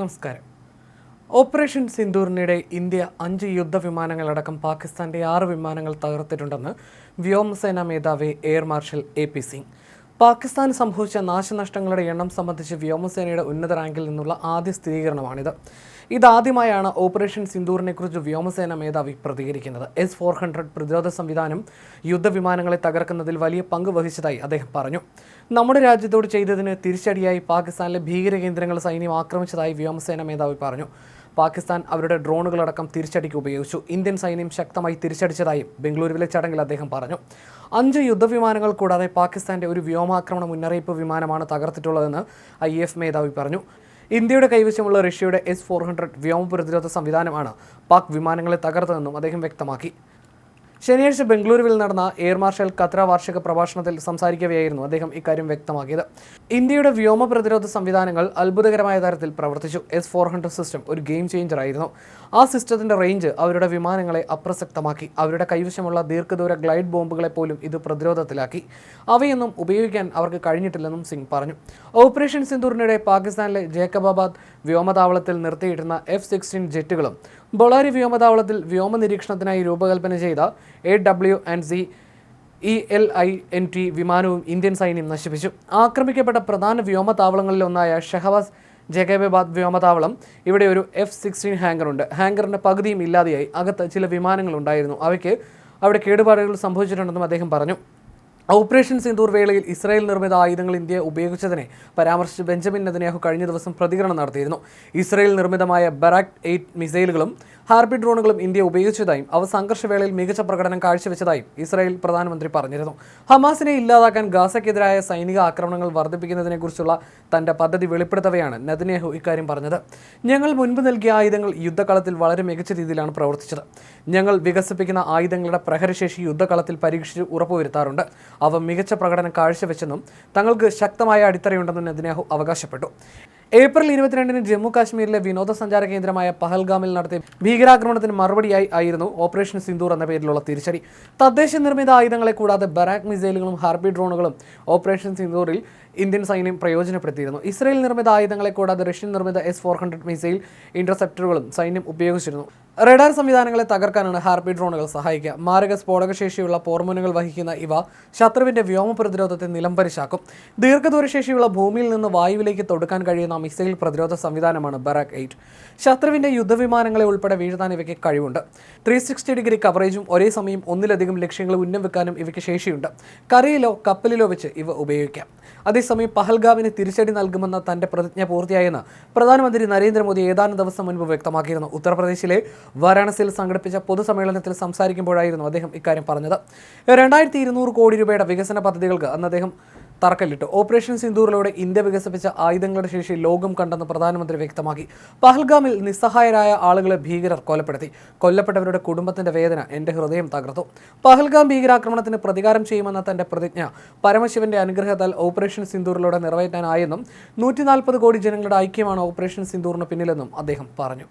നമസ്കാരം. Operation സിന്ദൂറിനിടെ India അഞ്ച് യുദ്ധവിമാനങ്ങളടക്കം പാകിസ്ഥാന്റെ ആറ് വിമാനങ്ങൾ തകർത്തിട്ടുണ്ടെന്ന് വ്യോമസേനാ മേധാവി air marshal A P Singh. Pakistan സംഭവിച്ച നാശനഷ്ടങ്ങളുടെ എണ്ണം സംബന്ധിച്ച് വ്യോമസേനയുടെ ഉന്നത റാങ്കിൽ നിന്നുള്ള ആദ്യ സ്ഥിരീകരണമാണിത്. ഇതാദ്യമായാണ് ഓപ്പറേഷൻ സിന്ദൂറിനെക്കുറിച്ച് വ്യോമസേന മേധാവി പ്രതികരിക്കുന്നത്. എസ് ഫോർ ഹൺഡ്രഡ് പ്രതിരോധ സംവിധാനം യുദ്ധവിമാനങ്ങളെ തകർക്കുന്നതിൽ വലിയ പങ്ക് വഹിച്ചതായി അദ്ദേഹം പറഞ്ഞു. നമ്മുടെ രാജ്യത്തോട് ചെയ്തതിന് തിരിച്ചടിയായി പാകിസ്ഥാനിലെ ഭീകര കേന്ദ്രങ്ങൾ സൈന്യം ആക്രമിച്ചതായി വ്യോമസേന മേധാവി പറഞ്ഞു. പാകിസ്ഥാൻ അവരുടെ ഡ്രോണുകളടക്കം തിരിച്ചടിക്ക് ഉപയോഗിച്ചു. ഇന്ത്യൻ സൈന്യം ശക്തമായി തിരിച്ചടിച്ചതായും ബംഗളൂരുവിലെ ചടങ്ങിൽ അദ്ദേഹം പറഞ്ഞു. അഞ്ച് യുദ്ധവിമാനങ്ങൾ കൂടാതെ പാകിസ്ഥാന്റെ ഒരു വ്യോമാക്രമണ മുന്നറിയിപ്പ് വിമാനമാണ് തകർത്തിട്ടുള്ളതെന്ന് ഐ എഫ് മേധാവി പറഞ്ഞു. ഇന്ത്യയുടെ കൈവശമുള്ള റഷ്യയുടെ എസ് ഫോർ ഹൺഡ്രഡ് വ്യോമ പ്രതിരോധ സംവിധാനമാണ് പാക് വിമാനങ്ങളെ തകർത്തതെന്നും അദ്ദേഹം വ്യക്തമാക്കി. ശനിയാഴ്ച ബംഗളൂരുവിൽ നടന്ന എയർ മാർഷൽ ഖത്ര വാർഷിക പ്രഭാഷണത്തിൽ സംസാരിക്കവെയായിരുന്നു അദ്ദേഹം ഇക്കാര്യം വ്യക്തമാക്കിയത്. ഇന്ത്യയുടെ വ്യോമ പ്രതിരോധ സംവിധാനങ്ങൾ അത്ഭുതകരമായ തരത്തിൽ പ്രവർത്തിച്ചു. എസ് ഫോർ ഹൺഡ്രഡ് സിസ്റ്റം ഒരു ഗെയിം ചേഞ്ചർ ആയിരുന്നു. ആ സിസ്റ്റത്തിന്റെ റേഞ്ച് അവരുടെ വിമാനങ്ങളെ അപ്രസക്തമാക്കി. അവരുടെ കൈവശമുള്ള ദീർഘദൂര ഗ്ലൈഡ് ബോംബുകളെ പോലും ഇത് പ്രതിരോധത്തിലാക്കി. അവയൊന്നും ഉപയോഗിക്കാൻ അവർക്ക് കഴിഞ്ഞിട്ടില്ലെന്നും സിംഗ് പറഞ്ഞു. ഓപ്പറേഷൻ സിന്ദൂറിനിടെ പാകിസ്ഥാനിലെ ജേക്കബാബാദ് വ്യോമതാവളത്തിൽ നിർത്തിയിട്ടിരുന്ന എഫ് സിക്സ്റ്റീൻ ജെറ്റുകളും ബൊളാരി വ്യോമതാവളത്തിൽ വ്യോമ നിരീക്ഷണത്തിനായി രൂപകൽപ്പന ചെയ്ത A W and C E L I N T വിമാനവും ഇന്ത്യൻ സൈന്യം നശിപ്പിച്ചു. ആക്രമിക്കപ്പെട്ട പ്രധാന വ്യോമതാവളങ്ങളിലൊന്നായ ഷഹവാസ് ജഗേബാദ് വ്യോമതാവളം ഇവിടെ ഒരു എഫ് സിക്സ്റ്റീൻ ഹാങ്കറുണ്ട് ഹാങ്കറിന്റെ പകുതിയും ഇല്ലാതെയായി അകത്ത് ചില വിമാനങ്ങളുണ്ടായിരുന്നു അവയ്ക്ക് അവിടെ കേടുപാടുകൾ സംഭവിച്ചിട്ടുണ്ടെന്നും അദ്ദേഹം പറഞ്ഞു. ഓപ്പറേഷൻ സിന്ദൂർ വേളയിൽ ഇസ്രായേൽ നിർമ്മിത ആയുധങ്ങൾ ഇന്ത്യ ഉപയോഗിച്ചതിനെ പരാമർശിച്ച് ബെഞ്ചമിൻ നെതന്യാഹു കഴിഞ്ഞ ദിവസം പ്രതികരണം നടത്തിയിരുന്നു. ഇസ്രായേൽ നിർമ്മിതമായ ബറാക് എയ്റ്റ് മിസൈലുകളും ഹാർബി ഡ്രോണുകളും ഇന്ത്യ ഉപയോഗിച്ചതായും അവ സംഘർഷവേളയിൽ മികച്ച പ്രകടനം കാഴ്ചവെച്ചതായും ഇസ്രായേൽ പ്രധാനമന്ത്രി പറഞ്ഞിരുന്നു. ഹമാസിനെ ഇല്ലാതാക്കാൻ ഗാസയ്ക്കെതിരായ സൈനിക ആക്രമണങ്ങൾ വർദ്ധിപ്പിക്കുന്നതിനെക്കുറിച്ചുള്ള തന്റെ പദ്ധതി വെളിപ്പെടുത്തവെയാണ് നെതന്യാഹു ഇക്കാര്യം പറഞ്ഞത്. ഞങ്ങൾ മുൻപ് നൽകിയ ആയുധങ്ങൾ യുദ്ധകളത്തിൽ വളരെ മികച്ച രീതിയിലാണ് പ്രവർത്തിച്ചത്. ഞങ്ങൾ വികസിപ്പിക്കുന്ന ആയുധങ്ങളുടെ പ്രഹരശേഷി യുദ്ധകളത്തിൽ പരീക്ഷിച്ച് ഉറപ്പുവരുത്താറുണ്ട്. അവ മികച്ച പ്രകടനം കാഴ്ചവെച്ചെന്നും തങ്ങൾക്ക് ശക്തമായ അടിത്തറയുണ്ടെന്നും നെതന്യാഹു അവകാശപ്പെട്ടു. ഏപ്രിൽ ഇരുപത്തിരണ്ടിന് ജമ്മു കാശ്മീരിലെ വിനോദസഞ്ചാര കേന്ദ്രമായ പഹൽഗാമിൽ നടത്തിയ ഭീകരാക്രമണത്തിന് മറുപടിയായി ആയിരുന്നു ഓപ്പറേഷൻ സിന്ദൂർ എന്ന പേരിലുള്ള തിരിച്ചടി. തദ്ദേശ നിർമ്മിത ആയുധങ്ങളെ കൂടാതെ ബറാക് മിസൈലുകളും ഹാർബി ഡ്രോണുകളും ഓപ്പറേഷൻ സിന്ദൂറിൽ ഇന്ത്യൻ സൈന്യം പ്രയോജനപ്പെടുത്തിയിരുന്നു. ഇസ്രയേൽ നിർമ്മിത ആയുധങ്ങളെ കൂടാതെ റഷ്യൻ നിർമ്മിത എസ് ഫോർ ഹൺഡ്രഡ് മിസൈൽ ഇന്റർസെപ്റ്ററുകളും സൈന്യം ഉപയോഗിച്ചിരുന്നു. റഡാർ സംവിധാനങ്ങളെ തകർക്കാനാണ് ഹാർപി ഡ്രോണുകൾ സഹായിക്കുക. മാരക സ്ഫോടകശേഷിയുള്ള പോർമോനുകൾ വഹിക്കുന്ന ഇവ ശത്രുവിന്റെ വ്യോമ പ്രതിരോധത്തെ നിലംപരിശാക്കും ദീർഘദൂരശേഷിയുള്ള ഭൂമിയിൽ നിന്ന് വായുവിലേക്ക് തൊടുക്കാൻ കഴിയുന്ന മിസൈൽ പ്രതിരോധ സംവിധാനമാണ് ബറാക് എയ്റ്റ്. ശത്രുവിന്റെ യുദ്ധവിമാനങ്ങളെ ഉൾപ്പെടെ വീഴ്ത്താൻ ഇവയ്ക്ക് കഴിവുണ്ട്. ത്രീ സിക്സ്റ്റി ഡിഗ്രി കവറേജും ഒരേ സമയം ഒന്നിലധികം ലക്ഷ്യങ്ങൾ ഉന്നം വെക്കാനും ഇവയ്ക്ക് ശേഷിയുണ്ട്. കരയിലോ കപ്പലിലോ വെച്ച് ഇവ ഉപയോഗിക്കാം. അതേസമയം പഹൽഗാമിന് തിരിച്ചടി നൽകുമെന്ന തന്റെ പ്രതിജ്ഞ പൂർത്തിയായെന്ന് പ്രധാനമന്ത്രി നരേന്ദ്രമോദി ഏതാനും ദിവസം മുൻപ് വ്യക്തമാക്കിയിരുന്നു. ഉത്തർപ്രദേശിലെ വാരാണസിയിൽ സംഘടിപ്പിച്ച പൊതുസമ്മേളനത്തിൽ സംസാരിക്കുമ്പോഴായിരുന്നു അദ്ദേഹം ഇക്കാര്യം പറഞ്ഞത്. രണ്ടായിരത്തി ഇരുന്നൂറ് കോടി രൂപയുടെ വികസന പദ്ധതികൾക്ക് അന്ന് അദ്ദേഹം തറക്കല്ലിട്ടു. ഓപ്പറേഷൻ സിന്ദൂറിലൂടെ ഇന്ത്യ വികസിപ്പിച്ച ആയുധങ്ങളുടെ ശേഷി ലോകം കണ്ടെന്ന് പ്രധാനമന്ത്രി വ്യക്തമാക്കി. പഹൽഗാമിൽ നിസ്സഹായരായ ആളുകളെ ഭീകരർ കൊലപ്പെടുത്തി. കൊല്ലപ്പെട്ടവരുടെ കുടുംബത്തിന്റെ വേദന എന്റെ ഹൃദയം തകർത്തു. പഹൽഗാം ഭീകരാക്രമണത്തിന് പ്രതികാരം ചെയ്യുമെന്ന തന്റെ പ്രതിജ്ഞ പരമശിവന്റെ അനുഗ്രഹത്താൽ ഓപ്പറേഷൻ സിന്ദൂറിലൂടെ നിറവേറ്റാനായെന്നും നൂറ്റി കോടി ജനങ്ങളുടെ ഐക്യമാണ് ഓപ്പറേഷൻ സിന്ദൂറിന് പിന്നിലെന്നും അദ്ദേഹം പറഞ്ഞു.